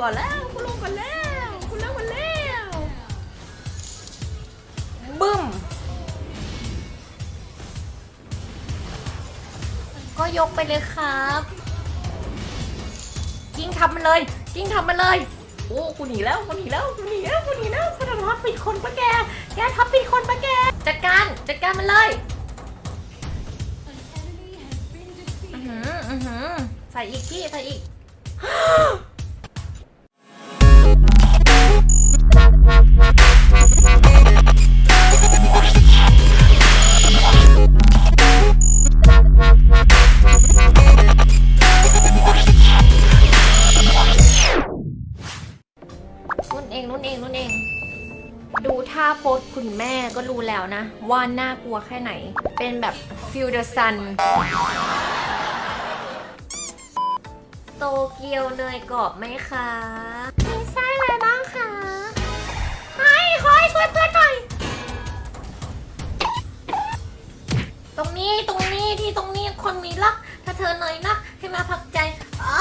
ก่อนแล้วคุณลงก่อนแล้วคุณลงก่อนแล้วบึ้มก็ยกไปเลยครับยิงทำมันเลยยิงทำมันเลยโอ้กูหนีแล้วกูหนีแล้วกูหนีแล้วกูหนีแล้วคุณทับปิดคนปะแกแกทับปิดคนปะแกจัดการจัดการมันเลยอือหืออือหือใส่อีกพี่ใส่อีก แล้วนะ ว่าน่ากลัวแค่ไหน เป็นแบบฟิลเดอร์ซันโตเกียวเนยกรอบไหมคะ มีไส้อะไรบ้างคะให้คอยช่วยเพื่อนหน่อย ตรงนี้ตรงนี้ที่ตรงนี้คนมีรัก ถ้าเธอหน่อยนะให้มาพักใจอ้า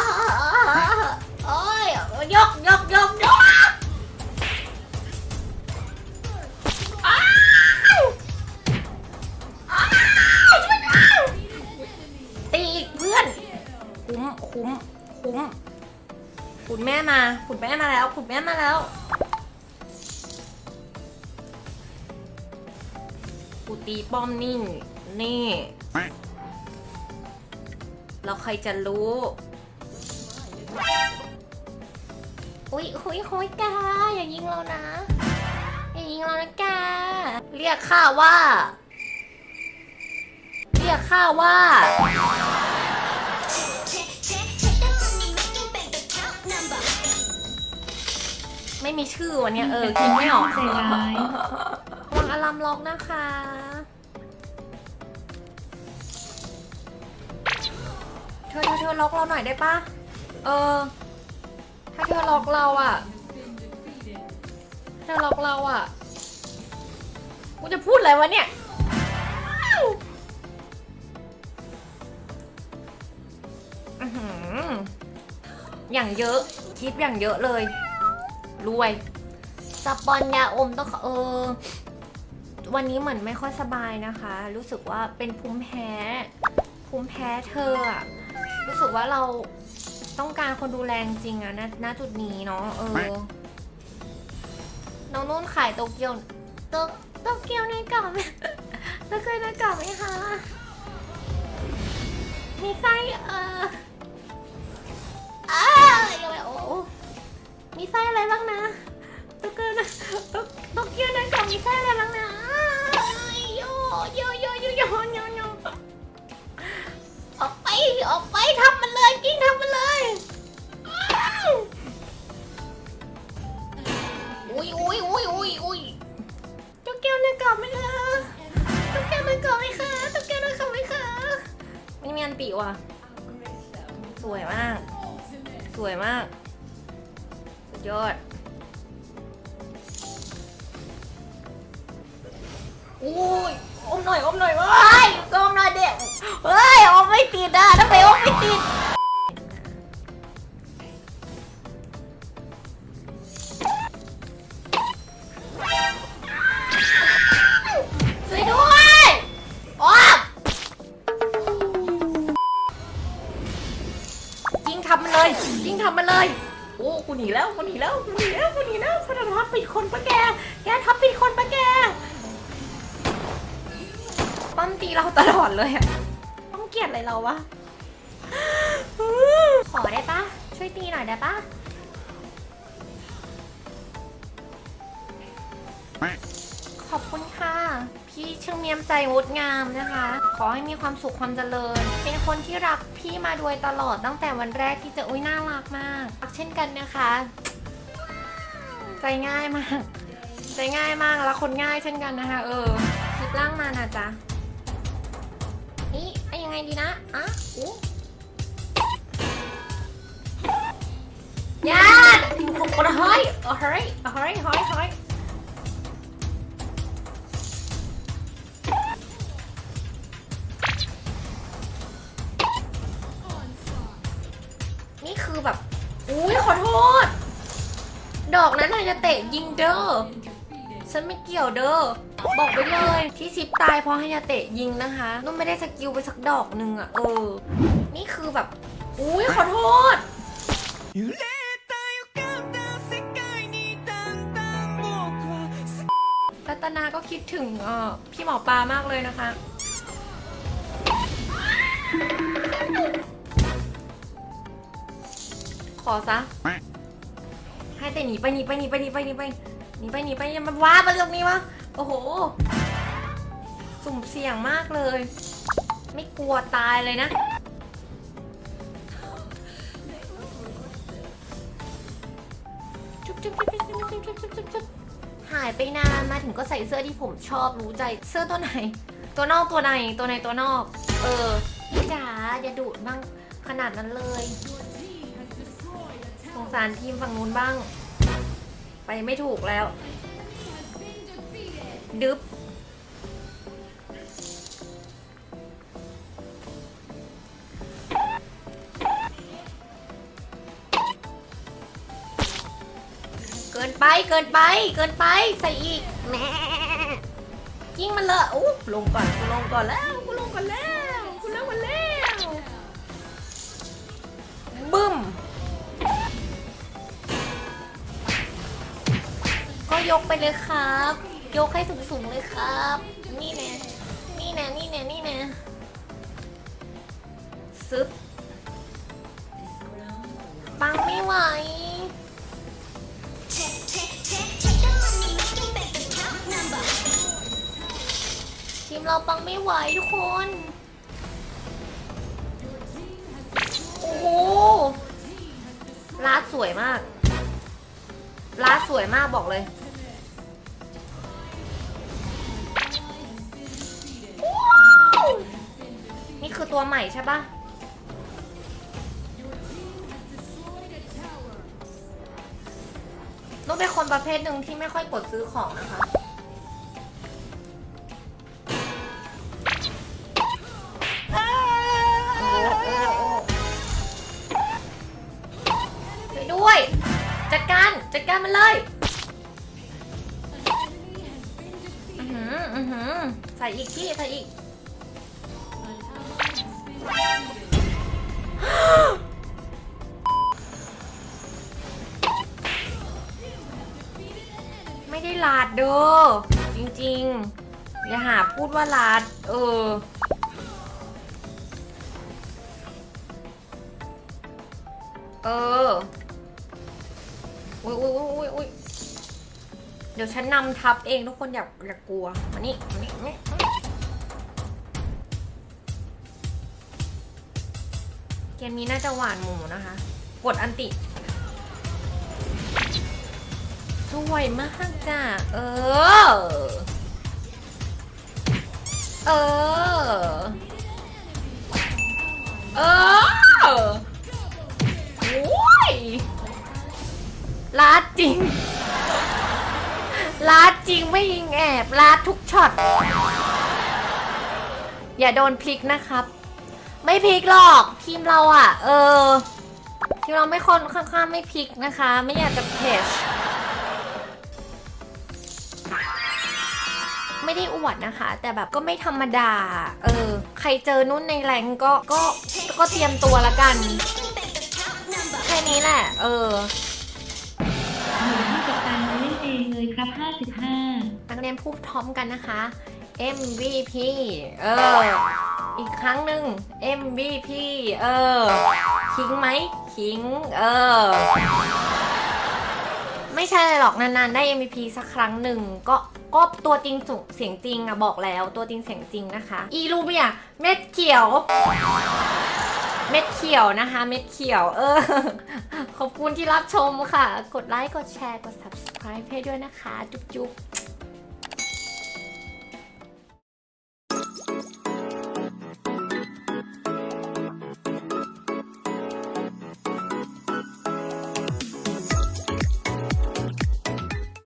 กูตีป้อมนิ่งนี่แล้วใครจะรู้ อุ้ยอุ้ยอุ้ยกาอย่ายิงเรานะ อย่ายิงเรานะกา เรียกข้าว่า เรียกข้าว่าไม่มีชื่อวันเนี้ยเออคิดไม่ออกใจร้ายวาง อารามล็อกนะคะ เธอเธอเธอล็อกเราหน่อยได้ปะเออ ถ้าเธอล็อกเราอะเธอล็อกเราอะกูจะพูดอะไรวะเนี่ยอือหืออย่างเยอะ คลิปอย่างเยอะเลย รวยสปอนยาอมต้องเออ วันนี้เหมือนไม่ค่อยสบายนะคะ รู้สึกว่าเป็นภูมิแพ้ ภูมิแพ้เธออะรู้สึกว่าเราต้องการคนดูแลจริงๆอะณณจุดนี้เนาะเออ น้องนุ่นขายโตเกียวโตโตเกียวในกล่องไหมเธอเคยในกล่องไหมคะ มีไส้เอออ้าวยังไงโอ้โอ้มีไส้อะไรบ้างนะโตเกียวนะโตโปีว่ะ สวยมาก สวยมาก สุดยอดอุ้ยอมหน่อยอมหน่อยเฮ้ยก็อมหน่อยเด็กเฮ้ยอมไม่ติดอะ โอ้กูหนีแล้วกูหนีแล้วกูหนีแล้วกูหนีแล้วคุณทับปิดคนปะแก แกทับปิดคนปะแกปั้มตีเราตลอดเลยอะต้องเกลียดอะไรเราวะ ขอได้ปะช่วยตีหน่อยได้ปะขอบคุณ ค่ะพี่ช่างเมียมใจงดงามนะคะ ขอให้มีความสุขความเจริญ เป็นคนที่รักพี่มาโดยตลอดตั้งแต่วันแรกที่เจะอุ้ยน่ารักมากรักเช่นกันนะคะ ใจง่ายมาก ใจง่ายมากแล้วคนง่ายเช่นกันนะคะ เออคลิปล่างมานะจ๊ะนี่เอายังไงดีนะอะอู้ยาดโอ้เฮ้ยเฮ้ยเฮ้ยเฮ้ย คือแบบ อุ้ยขอโทษ ดอกนั้นนายจะเตะยิงเด้อ ฉันไม่เกี่ยวเด้อ บอกไปเลยที่ซิปตายเพราะฮายาเตะยิงนะคะนุ่นไม่ได้สกิลไปสักดอกนึงอะเออ นี่คือแบบ อุ้ยขอโทษรัตนาก็คิดถึงพี่หมอปลามากเลยนะคะ อซะ ให้แต่หนีไปหนีไปหนีไปหนีไปหนีไปหนีไปหนีไปย่ามันว้ามันตรงนี้วะ โอ้โห สุ่มเสี่ยงมากเลย ไม่กลัวตายเลยนะ จุ๊บจุ๊บจุ๊บจุ๊บจุ๊บจุ๊บจุ๊บจุ๊บจุ๊บหายไปนานมาถึงก็ใส่เสื้อที่ผมชอบรู้ใจ เสื้อตัวไหน ตัวนอกตัวในตัวในตัวนอก เออพี่จ๋าอย่าดูดบ้างขนาดนั้นเลย งสารทีมฝั่งนู้นบ้าง ไปไม่ถูกแล้ว ดึบเกินไปเกินไปเกินไปใส่อีกแม่กิ้งมันเลยอู้ลงก่อนลงก่อนแล้ว ยกไปเลยครับ ยกให้สูงๆเลยครับ นี่แน่นี่แน่นี่แน่นี่แน่ซึบปังไม่ไหวทีมเราปังไม่ไหวทุกคน โอ้โหลาดสวยมากลาดสวยมากบอกเลย คือตัวใหม่ใช่ปะนุ้เป็นคนประเภทหนึ่งที่ไม่ค่อยกดซื้อของนะคะโอ้โอ้โอ้ช่วยด้วย จัดการ จัดการมันเลยอือหืออือหือใส่อีกที่ใส่อีก ไม่ลาดเด้อจริงๆ อย่าหาพูดว่าลาด เออ เออ อุ้ยอุ้ยอุ้ยอุ้ยอุ้ยเดี๋ยวฉันนำทับเองทุกคนอย่าอย่ากลัวมานี่มานี่มานี่เกมนี้น่าจะหวานหมูนะคะ กดอันติ สวยมากจ้ะ เออ เออ เออโอ้ยลาดจริงลาดจริงไม่ยิงแอบลาดทุกช็อต อย่าโดนพลิกนะครับ ไม่พลิกหรอกทีมเราอะ เออ ทีมเราไม่คนข้างๆไม่พลิกนะคะ ไม่อยากจะเพจ ไม่ได้อวดนะคะ แต่แบบก็ไม่ธรรมดา เออ ใครเจอนุ่นในแรงก็ก็ก็เตรียมตัวละกัน แค่นี้แหละ เออหนูให้กับการมาเล่นเองเลยครับ 55นักเรียนพูดพร้อมกันนะคะ MVP เออ อีกครั้งหนึ่ง MVP เออ คิงไหม คิง เออ ไม่ใช่หรอกนานๆได้ MVP สักครั้งหนึ่งก็ก็ตัวจริงเสียงจริงอะบอกแล้วตัวจริงเสียงจริงนะคะ อีรูเบียเม็ดเขียว เม็ดเขียวนะคะ เม็ดเขียว เออ ขอบคุณที่รับชมค่ะ กดไลค์กดแชร์กด subscribe ให้ด้วยนะคะ จุ๊บๆ